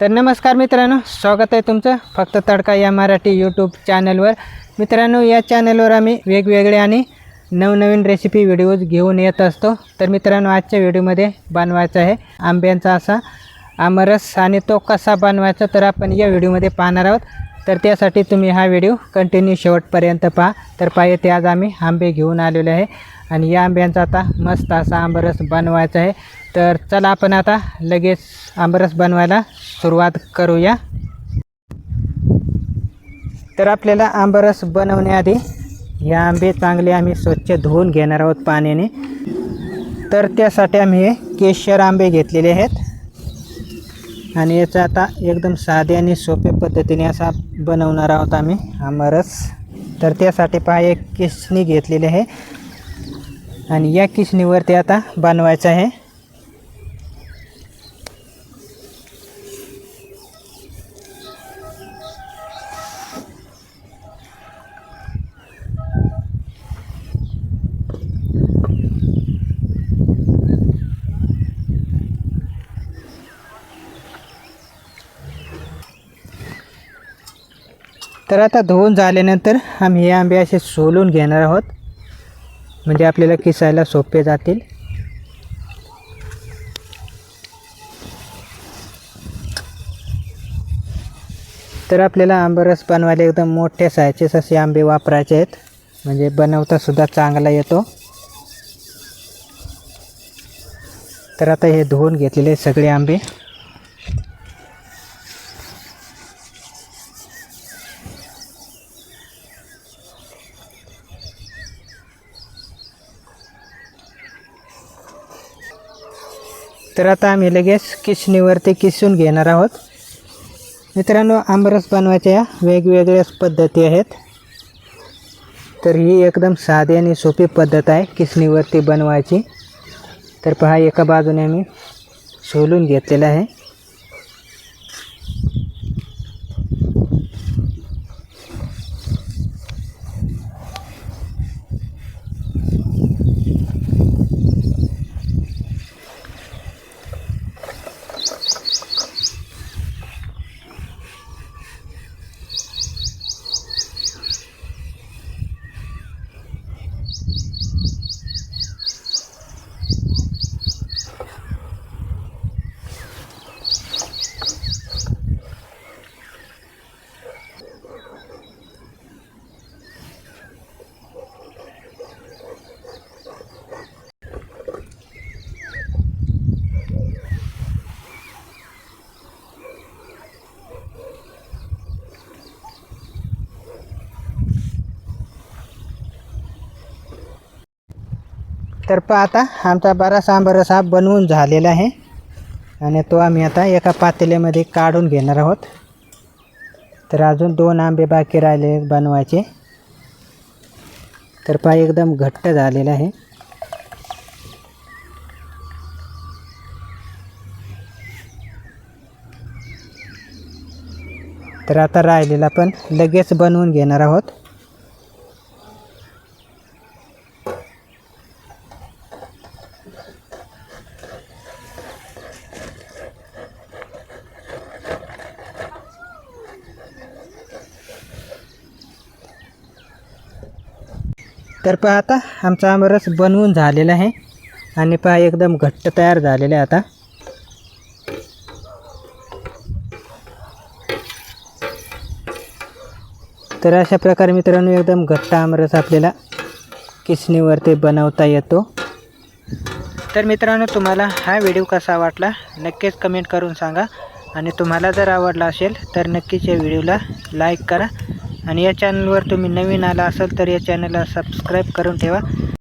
तर नमस्कार मित्रांनो स्वागत आहे तुमचं फक्त तडका या मराठी यूट्यूब चॅनलवर मित्रांनो या चॅनलवर आम्ही वेगवेगळे आणि नवनवीन रेसिपी व्हिडिओज घेऊन येत असतो. तर मित्रांनो आजच्या व्हिडिओमध्ये बनवायचा आहे आंब्यांचा असा आमरस आणि तो कसा बनवायचा तर आपण या व्हिडिओमध्ये पाहणार आहोत. तर त्यासाठी तुम्ही हा व्हिडिओ कंटिन्यू शेवटपर्यंत पहा. तर पाहिजे ते आज आम्ही आंबे घेऊन आलेले आहे. आणि या आंब्यांचा आता मस्त असा आंबरस बनवायचा आहे. तर चला आपण आता लगेच आंबरस बनवायला सुरुवात करूया. तर आपल्याला आंबरस बनवण्याआधी हे आंबे चांगले आम्ही स्वच्छ धुवून घेणार आहोत पाण्याने. तर त्यासाठी आम्ही हे केशर आंबे घेतलेले आहेत. आणि याचा आता एकदम साधे आणि सोपे पद्धतीने असा बनवणार आहोत आम्ही आंबरस. तर त्यासाठी पहा एक किसणी घेतलेली आहे. आणि या किशनीवरती आता बनवायचं आहे. तर आता धुवून झाल्यानंतर आम्ही हे आंबे असे सोलून घेणार आहोत. म्हणजे आपल्याला किसायला सोपे जातील. तर आपल्याला आंबरस बनवायला एकदम मोठ्या सायचेच असे आंबे वापरायचे आहेत. म्हणजे बनवतासुद्धा चांगला येतो. तर आता हे धुवून घेतलेले सगळे आंबे. तर आता आम्ही लगेच किसणीवरती किसून घेणार आहोत. मित्रांनो आंबरस बनवायच्या वेगवेगळ्याच पद्धती आहेत. तर ही एकदम साधी आणि सोपी पद्धत आहे किसणीवरती बनवायची. तर पहा एका बाजूने आम्ही सोलून घेतलेलं आहे. तर पहा आता आमचा बराच आंबरस हा बनवून झालेला आहे. आणि तो आम्ही आता एका पातेल्यामध्ये काढून घेणार आहोत. तर अजून दोन आंबे बाकी राहिले बनवायचे. तर पहा एकदम घट्ट झालेला आहे. तर आता राहिलेला पण लगेच बनवून घेणार आहोत. तर पहा आता. आमचा आमरस बनवून झालेला आहे. आणि पहा एकदम घट्ट तयार झालेला आहे आता. तर अशा प्रकारे मित्रांनो एकदम घट्ट आमरस आपल्याला किसणीवरती बनवता येतो. तर मित्रांनो तुम्हाला हा व्हिडिओ कसा वाटला नक्कीच कमेंट करून सांगा. आणि तुम्हाला जर आवडला असेल तर नक्कीच या व्हिडिओला लाईक करा. आणि या चॅनलवर तुम्ही नवीन आला असाल तर या चॅनलला सबस्क्राईब करून ठेवा.